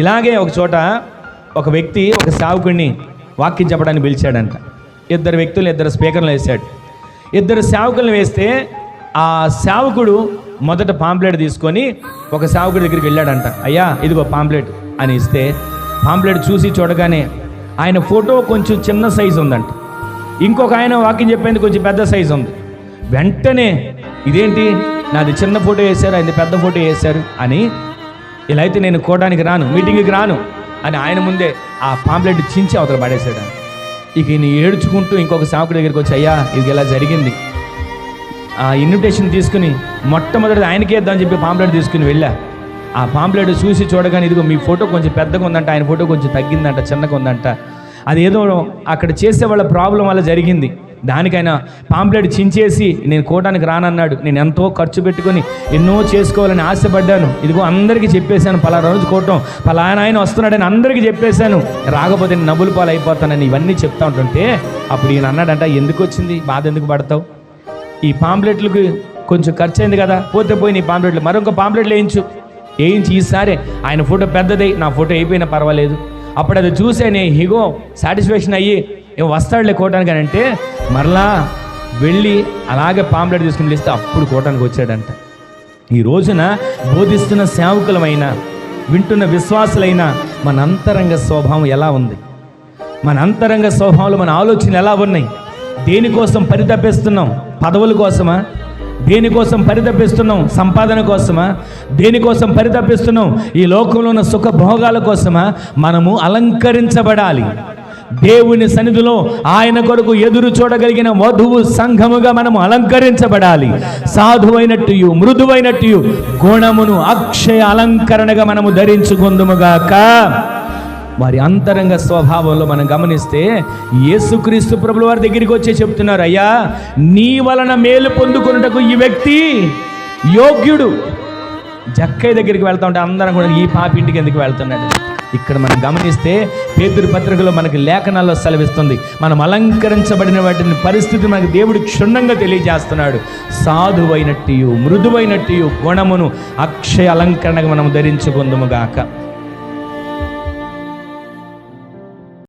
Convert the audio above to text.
ఇలాగే ఒక చోట ఒక వ్యక్తి ఒక సేవకుడిని వాక్యం చెప్పడానికి పిలిచాడంట. ఇద్దరు వ్యక్తులు ఇద్దరు స్పీకర్లు వేశాడు. ఇద్దరు సేవకులను వేస్తే ఆ సేవకుడు మొదట పాంప్లెట్ తీసుకొని ఒక సేవకుడి దగ్గరికి వెళ్ళాడంట. అయ్యా ఇదిగో పాంప్లెట్ అని ఇస్తే పాంప్లెట్ చూసి చూడగానే ఆయన ఫోటో కొంచెం చిన్న సైజు ఉందంట. ఇంకొక ఆయన వాక్యం చెప్పేందుకు కొంచెం పెద్ద సైజు ఉంది. వెంటనే ఇదేంటి? నాది చిన్న ఫోటో వేశారు ఆయన పెద్ద ఫోటో వేశారు అని ఇలా అయితే నేను కోటానికి రాను మీటింగ్కి రాను అని ఆయన ముందే ఆ పాంప్లెట్ చించి అవతల పడేసాడు ఇక ఈయన ఏడ్చుకుంటూ ఇంకొక సాకుడి దగ్గరికి వచ్చి అయ్యా ఇది ఇలా జరిగింది? ఆ ఇన్విటేషన్ తీసుకుని మొట్టమొదటి ఆయనకే ఇద్దామని చెప్పి పాంప్లెట్ తీసుకుని వెళ్ళా. ఆ పాంప్లెట్ చూసి చూడగానే ఇదిగో మీ ఫోటో కొంచెం పెద్దగా ఉందంట ఆయన ఫోటో కొంచెం తగ్గిందంట చిన్నగా ఉందంట. అది ఏదో అక్కడ చేసే వాళ్ళ ప్రాబ్లం వల్ల జరిగింది. దానికైనా పాంప్లెట్ చించేసి నేను కోటానికి రానన్నాడు. నేను ఎంతో ఖర్చు పెట్టుకొని ఎన్నో చేసుకోవాలని ఆశపడ్డాను. ఇదిగో అందరికీ చెప్పేశాను పలానా రోజు కోటం పలానా ఆయన వస్తున్నాడని అందరికీ చెప్పేశాను. రాకపోతే నేను నవ్వులు పాలు అయిపోతానని ఇవన్నీ చెప్తా ఉంటుంటే అప్పుడు ఈయన అన్నాడంట ఎందుకు వచ్చింది? బాధ ఎందుకు పడతావు? ఈ పాంప్లెట్లకు కొంచెం ఖర్చు అయింది కదా పోతే పోయి నీ పాంప్లెట్లు మరొక పాంప్లెట్లు వేయించు వేయించి ఈసారి ఆయన ఫోటో పెద్దదై నా ఫోటో అయిపోయినా పర్వాలేదు. అప్పుడు అది చూసే నేను హిగో సాటిస్ఫాక్షన్ అయ్యి ఏం వస్తాడులే కోటానికి అని అంటే మరలా వెళ్ళి అలాగే పాంప్లెట్ తీసుకుని వెళ్తే అప్పుడు కోటానికి వచ్చాడంట. ఈ రోజున బోధిస్తున్న సేవకులమైన వింటున్న విశ్వాసులైన మన అంతరంగ స్వభావం ఎలా ఉంది? మన అంతరంగ స్వభావాలు మన ఆలోచనలు ఎలా ఉన్నాయి? దేనికోసం పరితపిస్తున్నాం? పదవుల కోసమా? దేనికోసం పరితపిస్తున్నాం? సంపాదన కోసమా? దేనికోసం పరితపిస్తున్నాం? ఈ లోకంలో ఉన్న సుఖ భోగాల కోసమా? మనము అలంకరించబడాలి. దేవుని సన్నిధిలో ఆయన కొరకు ఎదురు చూడగలిగిన వధువు సంఘముగా మనము అలంకరించబడాలి. సాధువైనట్టు మృదువైనట్టు గుణమును అక్షయ అలంకరణగా మనము ధరించుకుందుముగాక. వారి అంతరంగ స్వభావంలో మనం గమనిస్తే యేసుక్రీస్తు ప్రభుల వారి దగ్గరికి వచ్చి చెప్తున్నారు అయ్యా నీ వలన మేలు పొందుకున్నటకు ఈ వ్యక్తి యోగ్యుడు. జక్కయ్య దగ్గరికి వెళ్తా ఉంటే అందరం కూడా ఈ పాపింటికి ఎందుకు వెళ్తున్నాడు? ఇక్కడ మనం గమనిస్తే పేతురు పత్రికలో మనకి లేఖనాల్లో సెలవిస్తుంది. మనం అలంకరించబడిన వాటిని పరిస్థితి మనకు దేవుడు క్షుణ్ణంగా తెలియజేస్తున్నాడు. సాధువైనట్టు మృదువైనట్టు గుణమును అక్షయ అలంకరణగా మనం ధరించుకుందుముగాక